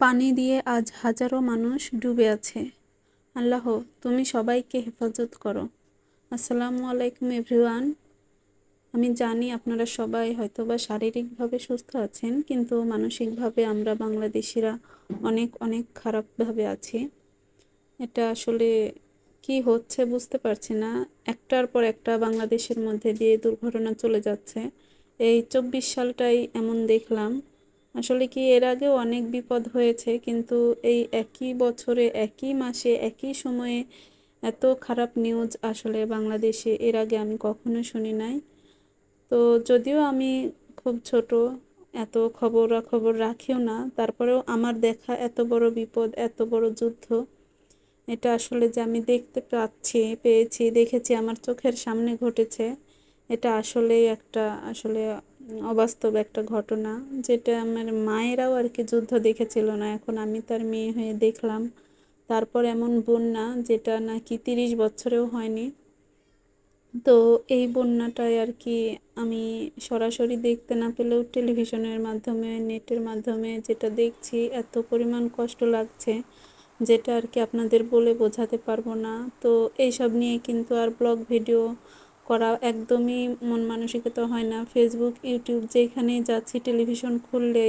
পানি দিয়ে আজ হাজারো মানুষ ডুবে আছে। আল্লাহ, তুমি সবাইকে হেফাজত করো। আসসালামু আলাইকুম এভরিওয়ান। আমি জানি আপনারা সবাই হয়তো বা শারীরিকভাবে সুস্থ আছেন, কিন্তু মানসিকভাবে আমরা বাংলাদেশিরা অনেক অনেক খারাপভাবে আছি। এটা আসলে কি হচ্ছে বুঝতে পারছি না। একটার পর একটা বাংলাদেশের মধ্যে দিয়ে দুর্ঘটনা চলে যাচ্ছে। এই চব্বিশ সালটাই এমন দেখলাম আসলে কি এর আগেও অনেক বিপদ হয়েছে, কিন্তু এই একই বছরে, একই মাসে, একই সময়ে এত খারাপ নিউজ আসলে বাংলাদেশে এর আগে আমি কখনো শুনি নাই। তো যদিও আমি খুব ছোট, এত খবরাখবর রাখিও না, তারপরেও আমার দেখা এত বড় বিপদ, এত বড় যুদ্ধ, এটা আসলে যে আমি দেখতে পাচ্ছি, পেয়েছি, দেখেছি, আমার চোখের সামনে ঘটেছে, এটা আসলেই একটা, আসলে অবাস্তব একটা ঘটনা, যেটা আমার মায়েরাও আর কি যুদ্ধ দেখেছিল না। এখন আমি তার মেয়ে হয়ে দেখলাম। তারপর এমন বন্যা, যেটা নাকি তিরিশ বছরেও হয়নি। তো এই বন্যাটায় আর কি আমি সরাসরি দেখতে না পেলেও টেলিভিশনের মাধ্যমে, নেটের মাধ্যমে যেটা দেখছি, এত পরিমাণ কষ্ট লাগছে, যেটা আর কি আপনাদের বলে বোঝাতে পারব না। তো এইসব নিয়ে কিন্তু আর ব্লগ ভিডিও করা একদমই মন মানসিকতা হয় না। ফেসবুক ইউটিউব যেখানেই যাচ্ছি টেলিভিশন খুললে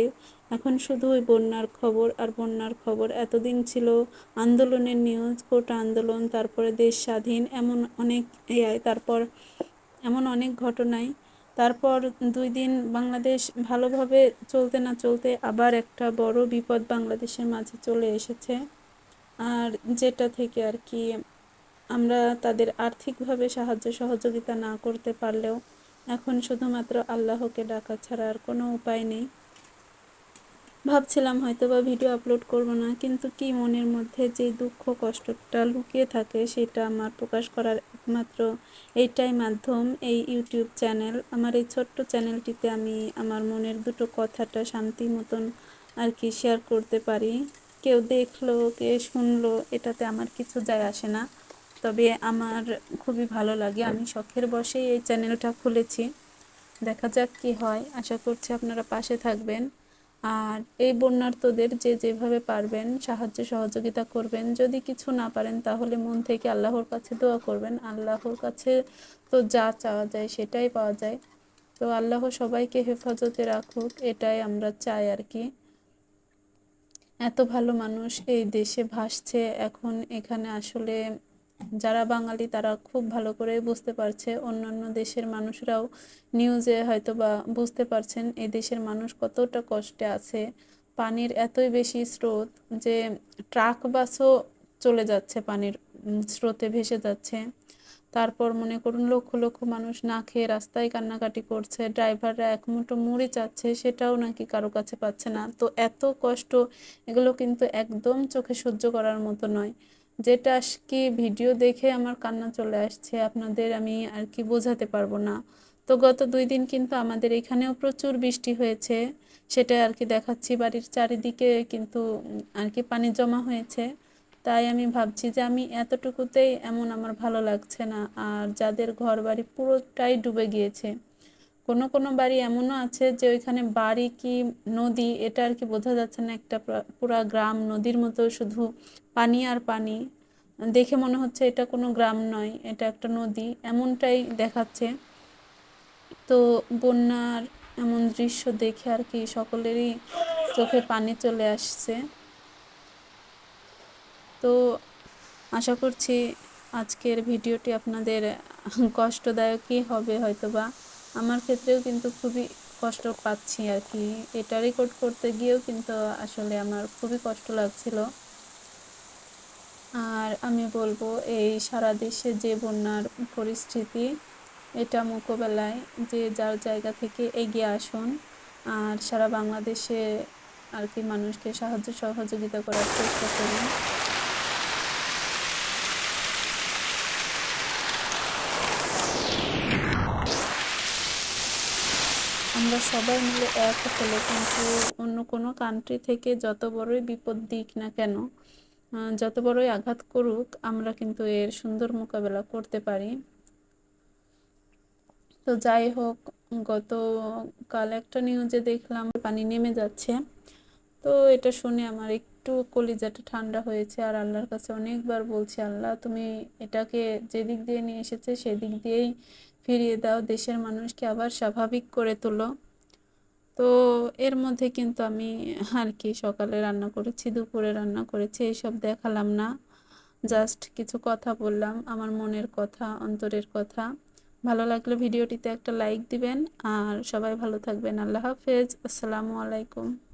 এখন শুধু ওই বন্যার খবর আর বন্যার খবর। এতদিন ছিল আন্দোলনের নিউজ কোটা আন্দোলন, তারপরে দেশ স্বাধীন, এমন অনেক তারপর এমন অনেক ঘটনায় তারপর দুই দিন বাংলাদেশ ভালোভাবে চলতে না চলতে আবার একটা বড় বিপদ বাংলাদেশের মাঝে চলে এসেছে। আর যেটা থেকে আর কি আমরা তাদের আর্থিকভাবে সাহায্য সহযোগিতা না করতে পারলেও এখন শুধুমাত্র আল্লাহকে ডাকা ছাড়া আর কোনো উপায় নেই। ভাবছিলাম হয়তো বা ভিডিও আপলোড করব না, কিন্তু কি মনের মধ্যে যে দুঃখ কষ্টটা লুকিয়ে থাকে সেটা আমার প্রকাশ করার একমাত্র এইটাই মাধ্যম, এই ইউটিউব চ্যানেল। আমার এই ছোট্ট চ্যানেলটিতে আমি আমার মনের দুটো কথাটা শান্তি মতন আর কি শেয়ার করতে পারি। কেউ দেখল কে শুনলো, এটাতে আমার কিছু যায় আসে না। তবে আমার খুবই ভালো লাগে। আমি শখের বসেই এই চ্যানেলটা খুলেছি। দেখা যাক কি হয়। আশা করছি আপনারা পাশে থাকবেন। আর এই বন্যার্থদের যে যেভাবে পারবেন, সাহায্য সহযোগিতা করবেন, যদি কিছু না পারেন তাহলে মন থেকে আল্লাহর কাছে দোয়া করবেন। আল্লাহর কাছে তো যা চাওয়া যায় সেটাই পাওয়া যায়। তো আল্লাহ সবাইকে হেফাজতে রাখুক, এটাই আমরা চাই আর কি। এত ভালো মানুষ এই দেশে ভাসছে। এখন এখানে আসলে যারা বাঙালি, তারা খুব ভালো করে বুঝতে পারছে। অন্যান্য দেশের মানুষরাও নিউজে হয়তো বা বুঝতে পারছেন এই দেশের মানুষ কতটা কষ্টে আছে। পানির এতই বেশি স্রোত যে ট্রাক বাসও চলে যাচ্ছে, পানির স্রোতে ভেসে যাচ্ছে। তারপর মনে করুন, লক্ষ লক্ষ মানুষ না খেয়ে রাস্তায় কান্নাকাটি করছে। ড্রাইভাররা এক মুঠো মুড়ি চাচ্ছে, সেটাও নাকি কারও কাছে পাচ্ছে না। তো এত কষ্ট, এগুলো কিন্তু একদম চোখে সহ্য করার মতো নয়। যেটা কি ভিডিও দেখে আমার কান্না চলে আসছে, আপনাদের আমি আর কি বোঝাতে পারব না। তো গত দুই দিন কিন্তু আমাদের এখানেও প্রচুর বৃষ্টি হয়েছে, সেটা আর কি দেখাচ্ছি। বাড়ির চারিদিকে কিন্তু আর কি পানি জমা হয়েছে। তাই আমি ভাবছি যে আমি এতটুকুতেই এমন আমার ভালো লাগছে না, আর যাদের ঘর বাড়ি পুরোটাই ডুবে গিয়েছে। কোনো কোনো বাড়ি এমনও আছে যে ওইখানে বাড়ি কি নদী, এটা আর কি বোঝা যাচ্ছে না একটা পুরা গ্রাম নদীর মতো শুধু পানি আর পানি। দেখে মনে হচ্ছে এটা কোনো গ্রাম নয়, এটা একটা নদী, এমনটাই দেখাচ্ছে। তো বন্যার এমন দৃশ্য দেখে আর কি সকলেরই চোখে পানি চলে আসছে। তো আশা করছি আজকের ভিডিওটি আপনাদের কষ্টদায়কই হবে হয়তোবা। আমার ক্ষেত্রেও কিন্তু খুবই কষ্ট পাচ্ছি আর কি। এটা রেকর্ড করতে গিয়েও কিন্তু আসলে আমার খুবই কষ্ট লাগছিল। আর আমি বলব, এই সারা দেশে যে বন্যার পরিস্থিতি, এটা মোকাবেলায় যে যার জায়গা থেকে এগিয়ে আসুন, আর সারা বাংলাদেশে আর কি মানুষকে সাহায্য সহযোগিতা করার চেষ্টা করুন। আমরা সবাই মিলে এক হলে, কিন্তু অন্য কোনো কান্ট্রি থেকে যত বড়ই বিপদ দিক না কেন যত বড়ই আঘাত করুক, আমরা কিন্তু এর সুন্দর মোকাবেলা করতে পারি। তো যাই হোক গতকাল একটা নিউজে দেখলাম, পানি নেমে যাচ্ছে। তো এটা শুনে আমার একটু কলিজাটা ঠান্ডা হয়েছে, আর আল্লাহর কাছে অনেকবার বলছি, আল্লাহ, তুমি এটাকে যেদিক দিয়ে নিয়ে এসেছে, সেদিক দিয়েই ফিরিয়ে দাও, দেশের মানুষকে আবার স্বাভাবিক করে তোলো। তো এর মধ্যে কিন্তু আমি আর কি সকালে রান্না করেছি, দুপুরে রান্না করেছি এইসব দেখালাম না। জাস্ট কিছু কথা বললাম, আমার মনের কথা, অন্তরের কথা। ভালো লাগলে ভিডিওটিতে একটা লাইক দিবেন। আর সবাই ভালো থাকবেন। আল্লাহ হাফেজ। আসসালামু আলাইকুম।